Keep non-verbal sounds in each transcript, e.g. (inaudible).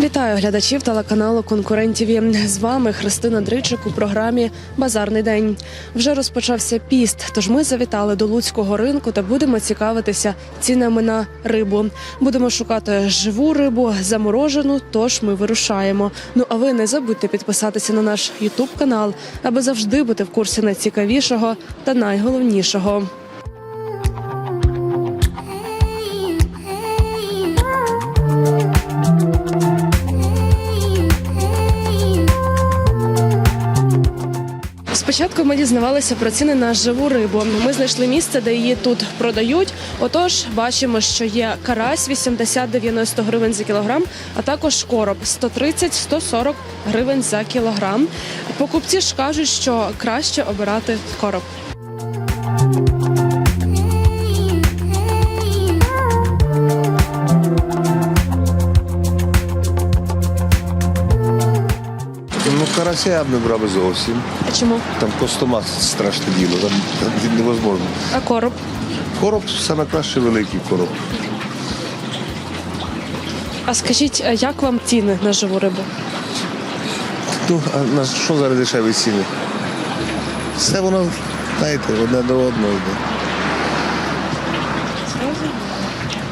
Вітаю глядачів телеканалу Конкурентів. З вами Христина Дричик у програмі Базарний день. Вже розпочався піст, тож ми завітали до Луцького ринку та будемо цікавитися цінами на рибу. Будемо шукати живу рибу, заморожену. Тож ми вирушаємо. Ну а ви не забудьте підписатися на наш Ютуб канал, аби завжди бути в курсі найцікавішого та найголовнішого. Спочатку ми дізнавалися про ціни на живу рибу. Ми знайшли місце, де її тут продають. Отож, бачимо, що є карась 80-90 гривень за кілограм, а також короб 130-140 гривень за кілограм. Покупці ж кажуть, що краще обирати короб. Карася я б не брав зовсім. А чому? Там костомат страшне діло, там, там невозможно. А короб? Короб саме краще великий короб. А скажіть, а як вам ціни на живу рибу? Ну, а на що зараз дешеві ціни? Все воно, знаєте, одне до одного йде.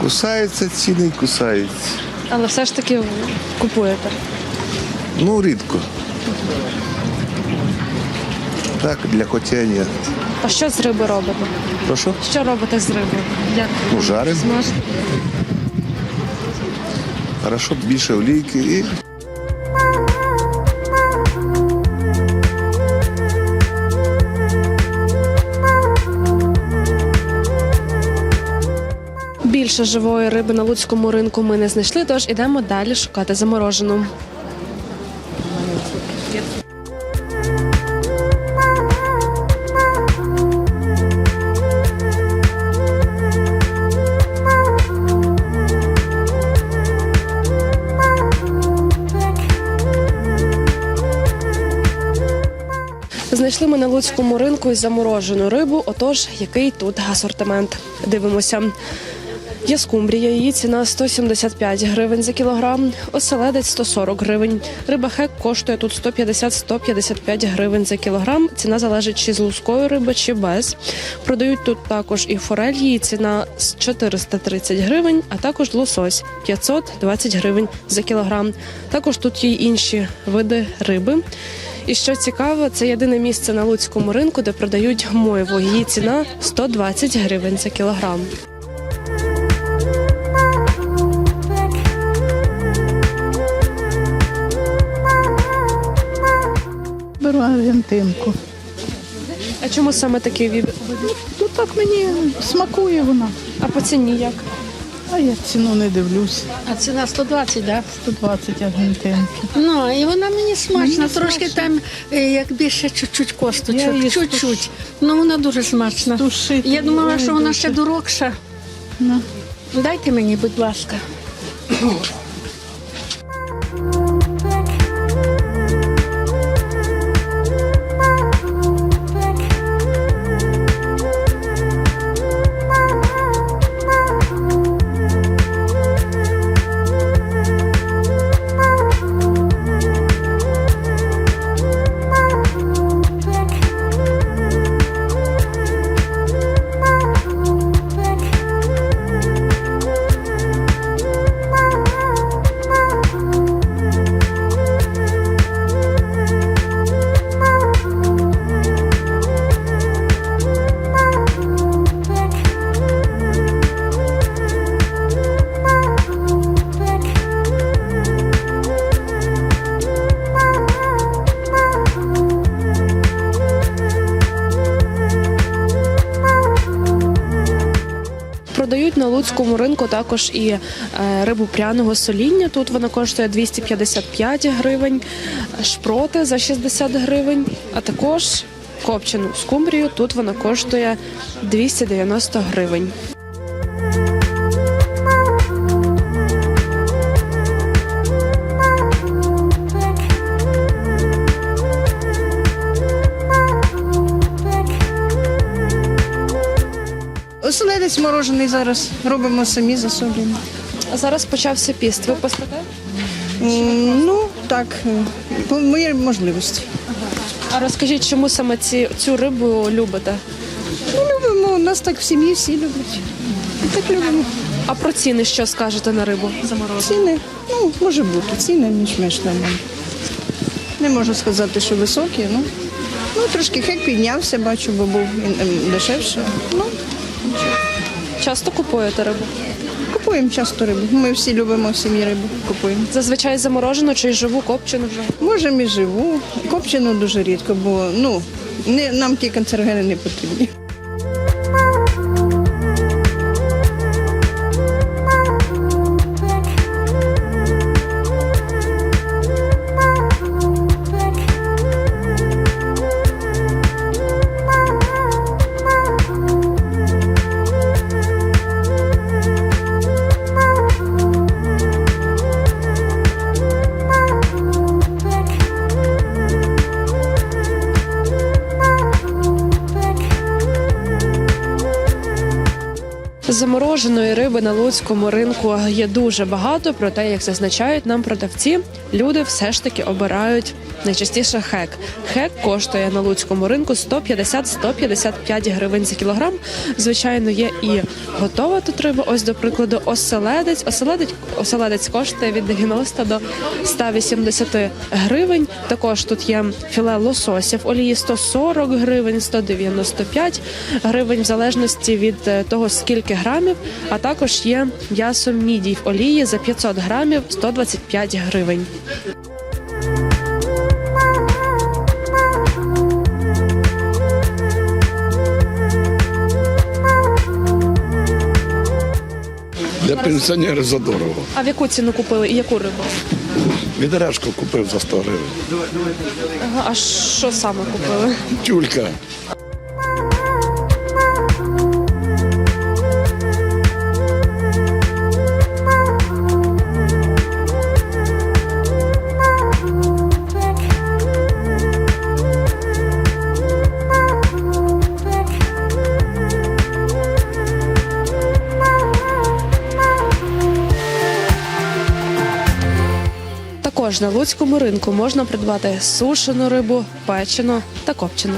Кусаються ціни і кусаються. Але все ж таки купуєте. Ну, рідко. Так, для хотіння. А що з риби робите? Прошу? Що робите з рибою? Як Ну, смажите? Хорошо, більше олійки і Більше живої риби на луцькому ринку ми не знайшли, тож ідемо далі шукати заморожену. Знайшли ми на луцькому ринку і заморожену рибу. Отож, який тут асортимент? Дивимося. Є скумбрія, її ціна 175 гривень за кілограм, оселедець 140 гривень. Риба хек коштує тут 150-155 гривень за кілограм. Ціна залежить чи з лускою риби, чи без. Продають тут також і форель, її ціна з 430 гривень, а також лосось 520 гривень за кілограм. Також тут є інші види риби. І що цікаво, це єдине місце на луцькому ринку, де продають мойву. Її ціна 120 гривень за кілограм. Беру аргентинку. А чому саме такий вибір? Ну так мені смакує вона. А по ціні як? А я ціну не дивлюсь. А ціна 120, да? 120 аргентинки. Ну, і вона мені смачна, Мені трошки смачно. там, е, як більше чуть-чуть Я косточок, чуть-чуть. Ну, вона дуже смачна. Тушити. Я думала, що вона ще дорогша. Ну. Дайте мені, будь ласка. (coughs) луцькому ринку також і е, рибу пряного соління. Тут вона коштує 255 гривень, шпроти за 60 гривень, а також копчену скумбрію. Тут вона коштує 290 гривень. Оселедець морожений зараз робимо самі засолюємо. А зараз почався піст. Ви пастете? Ну, так, по моїй можливості. А розкажіть, чому саме ці, цю рибу любите? Ну, любимо, нас так в сім'ї всі люблять. Так любимо. А про ціни що скажете на рибу заморожену? Ціни, ну, може бути, ціни більш-менш нормальні. Не можу сказати, що високі, ну, ну трошки хек піднявся, бачу, бо був він, ем, дешевше. Ну, Часто купуєте рибу? купуємо часто рибу. Ми всі любимо в сім'ї рибу. Купуємо. Зазвичай заморожену чи живу копчену вже. Можемо і живу. Копчену дуже рідко, бо ну, не, нам ті канцергени не потрібні. Замороженої риби на луцькому ринку є дуже багато, проте, як зазначають нам продавці, люди все ж таки обирають найчастіше хек. Хек коштує на луцькому ринку 150-155 гривень за кілограм. Звичайно, є і готова тут риба. Ось, до прикладу, оселедець. Оселедець, оселедець коштує від 90 до 180 гривень. Також тут є філе лосося в олії 140 гривень, 195 гривень, в залежності від е, того, скільки грамів. А також є м'ясо мідій в олії за 500 грамів 125 гривень. Для пенсіонерів задорого. А в яку ціну купили і яку рибу? Відережку купив за 100 гривень. Ага, а що саме купили? Тюлька. Також на луцькому ринку можна придбати сушену рибу, печену та копчену.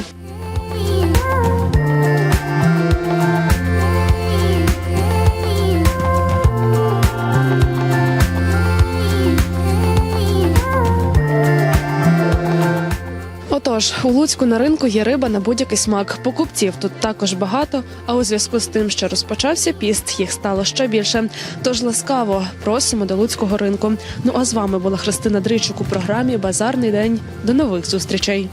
Отож, у Луцьку на ринку є риба на будь-який смак. Покупців тут також багато, а у зв'язку з тим, що розпочався піст, їх стало ще більше. Тож ласкаво просимо до Луцького ринку. Ну а з вами була Христина Дричук у програмі Базарний день. До нових зустрічей.